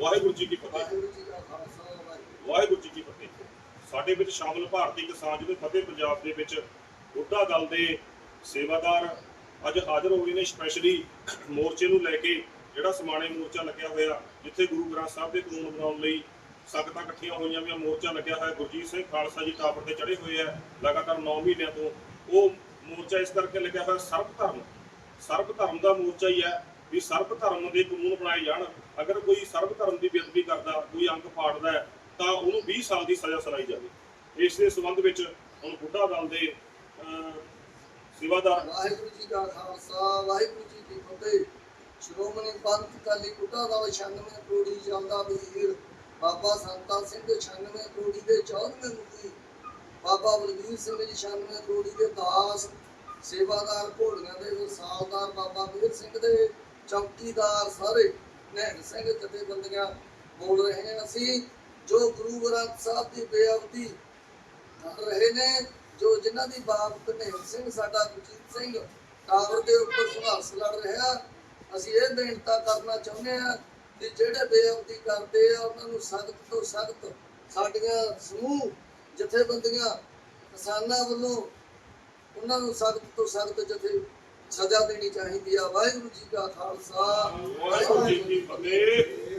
ਵਾਹਿਗੁਰੂ ਜੀ ਕੀ ਫਤਿਹ। ਵਾਹਿਗੁਰੂ ਜੀ ਕੀ ਫਤਿਹ। ਸਾਡੇ ਵਿੱਚ ਸ਼ਾਮਲ ਭਾਰਤੀ ਕਿਸਾਨ ਯੂਨੀਅਨ ਫਤਿਹ ਪੰਜਾਬ ਦੇ ਵਿੱਚ ਬੁੱਢਾ ਦਲ ਦੇ ਸੇਵਾਦਾਰ ਅੱਜ ਹਾਜ਼ਰ ਹੋ ਗਏ ਨੇ ਸਪੈਸ਼ਲੀ ਮੋਰਚੇ ਨੂੰ ਲੈ ਕੇ ਜਿਹੜਾ ਸਮਾਣੇ ਮੋਰਚਾ ਲੱਗਿਆ ਹੋਇਆ, ਜਿੱਥੇ ਗੁਰੂ ਗ੍ਰੰਥ ਸਾਹਿਬ ਦੇ ਕਾਨੂੰਨ ਬਣਾਉਣ ਲਈ ਸੰਗਤਾਂ ਇਕੱਠੀਆਂ ਹੋਈਆਂ ਵੀ ਮੋਰਚਾ ਲੱਗਿਆ ਹੋਇਆ, ਗੁਰਜੀਤ ਸਿੰਘ ਖਾਲਸਾ ਜੀ ਟਾਵਰ ਤੇ ਚੜੇ ਹੋਏ ਆ, ਲਗਾਤਾਰ 9 ਮਹੀਨਿਆਂ ਤੋਂ। ਉਹ ਮੋਰਚਾ ਇਸ ਕਰਕੇ ਲੱਗਿਆ ਹੋਇਆ ਸਰਬ ਧਰਮ ਸਰਬ ਧਰਮ ਦਾ ਮੋਰਚਾ ਹੀ ਹੈ ਵੀ ਸਰਬ ਧਰਮ ਦੇ ਕਾਨੂੰਨ ਬਣਾਏ ਜਾਣ। ਅਗਰ ਕੋਈ ਸਰਬ ਧਰਮ ਦੀ ਬੇਅਦਬੀ ਕਰਦਾ ਕੋਈ ਅੰਗ ਪਾੜਦਾ ਹੈ, ਤਾਂ ਉਹਨੂੰ 20 ਸਾਲ ਦੀ ਸਜ਼ਾ ਸੁਣਾਈ ਜਾਵੇ। ਇਸ ਦੇ ਸੰਬੰਧ ਵਿੱਚ ਹੁਣ ਬੁੱਢਾ ਦਲ ਦੇ ਸੇਵਾਦਾਰ ਵਾਹਿਗੁਰੂ ਜੀ ਕਾ ਖਾਲਸਾ ਵਾਹਿਗੁਰੂ ਜੀ ਕੀ ਫਤਿਹ। ਸ਼੍ਰੋਮਣੀ ਪੰਥ ਅਕਾਲੀ ਬੁੱਢਾ ਦਲ 96 ਕੋੜੀ ਚੱਲਦਾ ਵੀਰ ਬਾਬਾ ਸੰਤਾ ਸਿੰਘ 96 ਕੋੜੀ ਦੇ 14ਵੇਂ ਮੁਖੀ ਬਾਬਾ ਬਲਵੀਰ ਸਿੰਘ ਜੀ 96 ਕੋੜੀ ਦੇ ਦਾਸ ਸੇਵਾਦਾਰ ਘੋੜੀਆਂ ਦੇ ਸਾਲਦਾਰ ਬਾਬਾ ਵੀਰ ਸਿੰਘ ਦੇ ਚੌਕੀਦਾਰ ਸਾਰੇ ਨਹਿਰ ਸਿੰਘ ਜਥੇਬੰਦੀਆਂ ਬੋਲ ਰਹੇ ਨੇ। ਅਸੀਂ ਜੋ ਗੁਰੂ ਗ੍ਰੰਥ ਸਾਹਿਬ ਦੀ ਬੇਅਦਬੀ ਕਰ ਰਹੇ ਨੇ, ਜੋ ਜਿਨ੍ਹਾਂ ਦੀ ਬਾਪ ਕਨੇਰ ਸਿੰਘ, ਸਾਡਾ ਗੁਰਜੀਤ ਸਿੰਘ ਟਾਵਰ ਦੇ ਉੱਪਰ ਸੰਘਰਸ਼ ਲੜ ਰਿਹਾ, ਅਸੀਂ ਇਹ ਬੇਨਤੀ ਕਰਨਾ ਚਾਹੁੰਦੇ ਆ ਕਿ ਜਿਹੜੇ ਬੇਅਦਬੀ ਕਰਦੇ ਆ, ਉਹਨਾਂ ਨੂੰ ਸਖਤ ਤੋਂ ਸਖਤ ਸਾਡੀਆਂ ਸਮੂਹ ਜਥੇਬੰਦੀਆਂ ਕਿਸਾਨਾਂ ਵੱਲੋਂ ਉਹਨਾਂ ਨੂੰ ਸਖਤ ਤੋਂ ਸਖਤ ਜਥੇ ਸਜ਼ਾ ਦੇਣੀ ਚਾਹੀਦੀ ਆ। ਵਾਹਿਗੁਰੂ ਜੀ ਕਾ ਖਾਲਸਾ। ਵਾਹਿਗੁਰੂ ਜੀ ਕੀ ਫਤਿਹ।